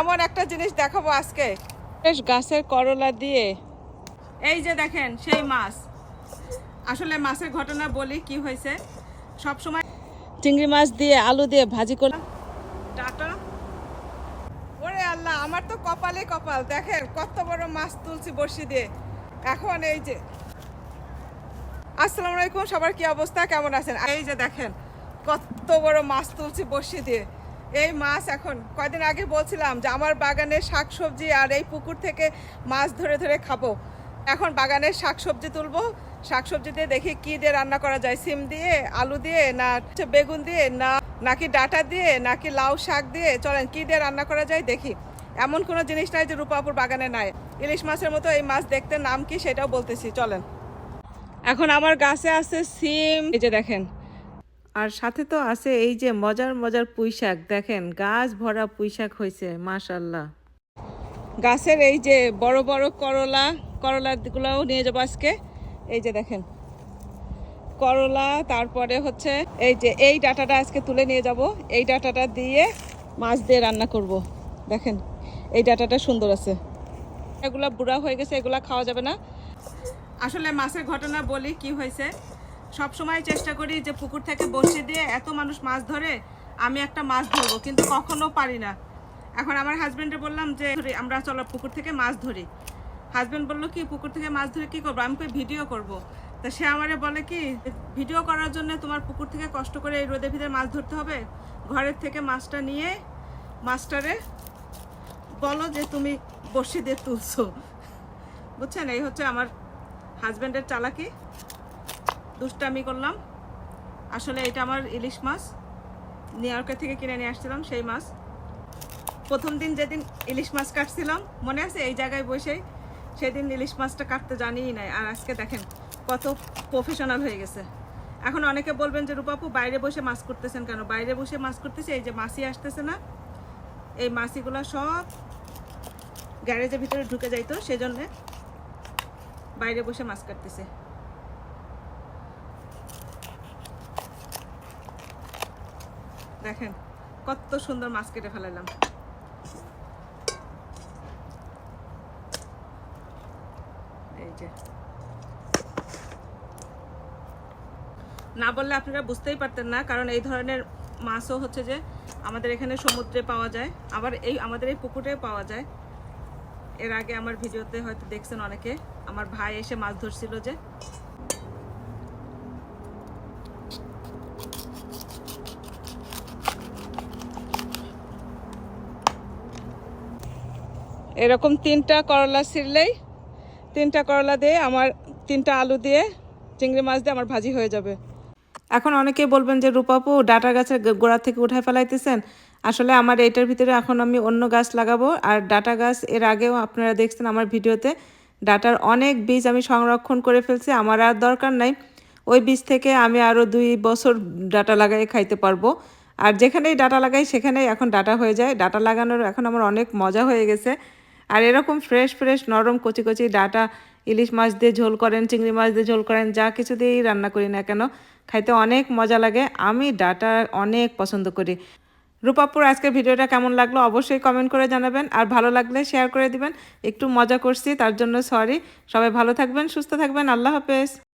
এমন একটা জিনিস দেখাবো আজকে। বেশ গাছের করলা দিয়ে। এই যে দেখেন, সেই মাছ। আসলে মাছের ঘটনা বলি কি হয়েছে। সব সময় চিংড়ি মাছ দিয়ে আলু দিয়ে ভাজি করলাম টাটা। ওরে আল্লাহ, আমার তো কপালে কপাল। দেখেন, কত বড় মাছ তুলছি বসি দিয়ে। এখন এই যে আসসালামু আলাইকুম, সবার কি অবস্থা? কেমন আছেন? এই যে দেখেন, কত বড় মাছ তুলছি বসি দিয়ে। এই মাছ এখন, কয়দিন আগে বলছিলাম যে আমার বাগানের শাকসবজি আর এই পুকুর থেকে মাছ ধরে ধরে খাব। এখন বাগানের শাকসবজি তুলবো, শাকসবজি দিয়ে দেখি কি দিয়ে রান্না করা যায়, সিম দিয়ে, আলু দিয়ে না বেগুন দিয়ে, না, নাকি ডাটা দিয়ে, নাকি লাউ শাক দিয়ে, চলেন কি দিয়ে রান্না করা যায় দেখি। এমন কোনো জিনিস নাই যে রূপাপুর বাগানে নাই। ইলিশ মাছের মতো এই মাছ দেখতে নাম কি সেটাও বলতেছি, চলেন। এখন আমার গাছে আছে সিম, এই যে দেখেন। আর সাথে তো আছে এই যে মজার মজার পুঁই শাক দেখেন, গাছ ভরা পুঁই শাক হয়েছে, মাশাল্লাহ। গাছের এই যে বড় বড় করলা করলাগুলোও নিয়ে যাব আজকে। এই যে দেখেন, করলা, তারপরে হচ্ছে এই যে এই ডাটাটা আজকে তুলে নিয়ে যাব। এই ডাটাটা দিয়ে মাছ দিয়ে রান্না করব। দেখেন, এই ডাটাটা সুন্দর আছে। এগুলা বুড়া হয়ে গেছে, এগুলা খাওয়া যাবে না। আসলে মাছের ঘটনা বলি কি হয়েছে? সব সময় চেষ্টা করি যে পুকুর থেকে বসে দিয়ে এত মানুষ মাছ ধরে, আমি একটা মাছ ধরবো, কিন্তু কখনো পারি না। এখন আমার হাজব্যান্ডে বললাম যে আমরা চলো পুকুর থেকে মাছ ধরি। হাজব্যান্ড বলল, কি, পুকুর থেকে মাছ ধরে কি করব? আমি ভিডিও করব। তা সে আমারে বলে কি, ভিডিও করার জন্য তোমার পুকুর থেকে কষ্ট করে এই রোদে ভিতরে মাছ ধরতে হবে। ঘরের থেকে মাছটা নিয়ে মাছটারে বলো যে তুমি বসে দিয়ে তুলছো। বুঝছেন? এই হচ্ছে আমার হাজব্যান্ডের চালাকি। দুষ্টামি করলাম। আসলে এটা আমার ইলিশ মাছ। নিউ ইয়র্কের থেকে কিনে নিয়ে আসছিলাম সেই মাছ। প্রথম দিন যেদিন ইলিশ মাছ কাটছিলাম, মনে আছে? এই জায়গায় বসেই সেদিন ইলিশ মাছটা কাটতে জানিই নাই। আর আজকে দেখেন, কত প্রফেশনাল হয়ে গেছে। এখন অনেকে বলবেন যে রূপাপু বাইরে বসে মাছ করতেছেন কেন? বাইরে বসে মাছ করতেছে, এই যে মাছি আসতেছে না। এই মাছিগুলো সব গ্যারেজের ভিতরে ঢুকে যাইতো, সেজন্য বাইরে বসে মাছ কাটতেছে। দেখেন, কত সুন্দর মাছ কেটে ফেলালাম এই যে। না বললে আপনারা বুঝতেই পারতেন না, কারণ এই ধরনের মাছও হচ্ছে যে আমাদের এখানে সমুদ্রে পাওয়া যায়, আবার এই আমাদের এই পুকুরে পাওয়া যায়। এর আগে আমার ভিডিওতে হয়তো দেখছেন অনেকে, আমার ভাই এসে মাছ ধরছিল যে এরকম তিনটা করলা ছিঁড়লেই, তিনটা করলা দিয়ে আমার তিনটা আলু দিয়ে চিংড়ি মাছ দিয়ে আমার ভাজি হয়ে যাবে। এখন অনেকে বলবেন যে, রূপাপু, ডাটা গাছের গোড়া থেকে উঠায় ফেলাইতেছেন? আসলে আমার এইটার ভিতরে এখন আমি অন্য গাছ লাগাবো। আর ডাটা গাছ, এর আগেও আপনারা দেখছেন আমার ভিডিওতে, ডাটার অনেক বীজ আমি সংরক্ষণ করে ফেলছি। আমার আর দরকার নাই। ওই বীজ থেকে আমি আরও দুই বছর ডাটা লাগাই খাইতে পারব। আর যেখানেই ডাটা লাগাই, সেখানেই এখন ডাটা হয়ে যায়। ডাটা লাগানোর এখন আমার অনেক মজা হয়ে গেছে। আর এরকম ফ্রেশ ফ্রেশ নরম, কচি কচি ডাটা, ইলিশ মাছ দিয়ে ঝোল করেন, চিংড়ি মাছ দিয়ে ঝোল করেন, যা কিছু দিয়েই রান্না করি না কেন, খাইতে অনেক মজা লাগে। আমি ডাটা অনেক পছন্দ করি। রূপাপুর, আজকের ভিডিওটা কেমন লাগল অবশ্যই কমেন্ট করে জানাবেন। আর ভালো লাগলে শেয়ার করে দিবেন। একটু মজা করছি, তার জন্য সরি সবাই ভালো থাকবেন, সুস্থ থাকবেন। আল্লাহ হাফেজ।